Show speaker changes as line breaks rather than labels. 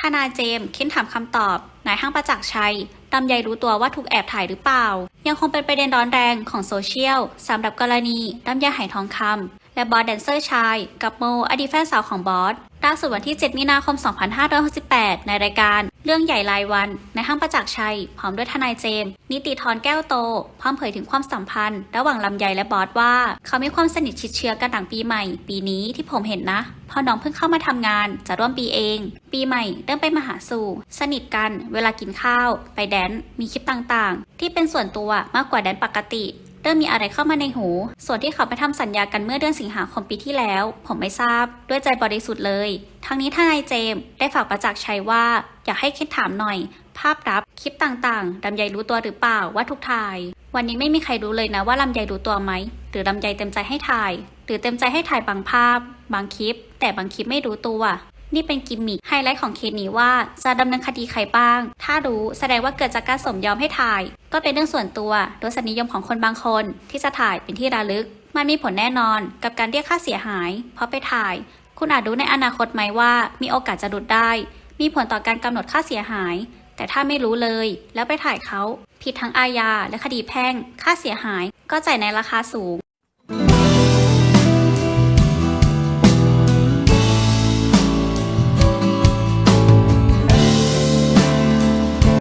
ทนายเจมส์เค้นถามคำตอบนายห้างประจักษ์ชัยลำไยรู้ตัวว่าถูกแอบถ่ายหรือเปล่า ยังคงเป็นประเด็นร้อนแรงของโซเชียลสำหรับกรณีลำไยหายทองคำและบอสแดนเซอร์ชาย กับโมอดีตแฟนสาวของบอส ล่าสุดวันที่ 7 มีนาคม 2568 ในรายการเรื่องใหญ่รายวัน ในห้างประจักษ์ชัย พร้อมด้วยทนายเจมส์นิติธรแก้วโต พร้อมเผยถึงความสัมพันธ์ ระหว่างลำไยและบอสว่า เขามีความสนิทชิดเชื้อกันหลังปีใหม่ ปีนี้ที่ผมเห็นนะพอน้องเพิ่งเข้ามาทำงาน จะร่วมปีเอง ปีใหม่เริ่มไปมาหาสู่ สนิทกัน เวลากินข้าว ไปแดนมีคลิปต่างๆ ที่เป็นส่วนตัวมากกว่าแดนปกติ เริ่มมีอะไรเข้ามาในหู ส่วนที่เขาไปทำสัญญากันเมื่อเดือนสิงหาคมปีที่แล้ว ผมไม่ทราบ ด้วยใจบริสุทธิ์เลย ทั้งนี้ทนายเจมส์ได้ฝากประจักษ์ชัยว่า อยากให้คิดถามหน่อย ภาพลับคลิปต่างๆลำไยรู้ตัวหรือเปล่าว่าถูกถ่าย วันนี้ไม่มีใครรู้เลยนะว่าลำไยรู้ตัวไหมหรือลำไยเต็มใจให้ถ่าย หรือเต็มใจให้ถ่ายบางภาพ บางคลิป แต่บางคลิปไม่รู้ตัว นี่เป็นกิมมิคไฮไลท์ของเคสนี้ว่าจะดำเนินคดีใครบ้าง ถ้ารู้แสดงว่าเกิดจากการสมยอมให้ถ่าย ก็เป็นเรื่องส่วนตัวรสนิยมของคนบางคน ที่จะถ่ายเป็นที่ระลึก มันมีผลแน่นอนกับการเรียกค่าเสียหาย เพราะไปถ่าย คุณอาจรู้ในอนาคตไหมว่า มีโอกาสจะหลุดได้ มีผลต่อการกำหนดค่าเสียหาย แต่ถ้าไม่รู้เลย แล้วไปถ่ายเขาผิดทั้งอาญาและคดีแพ่ง ค่าเสียหาย ก็จ่ายในราคาสูง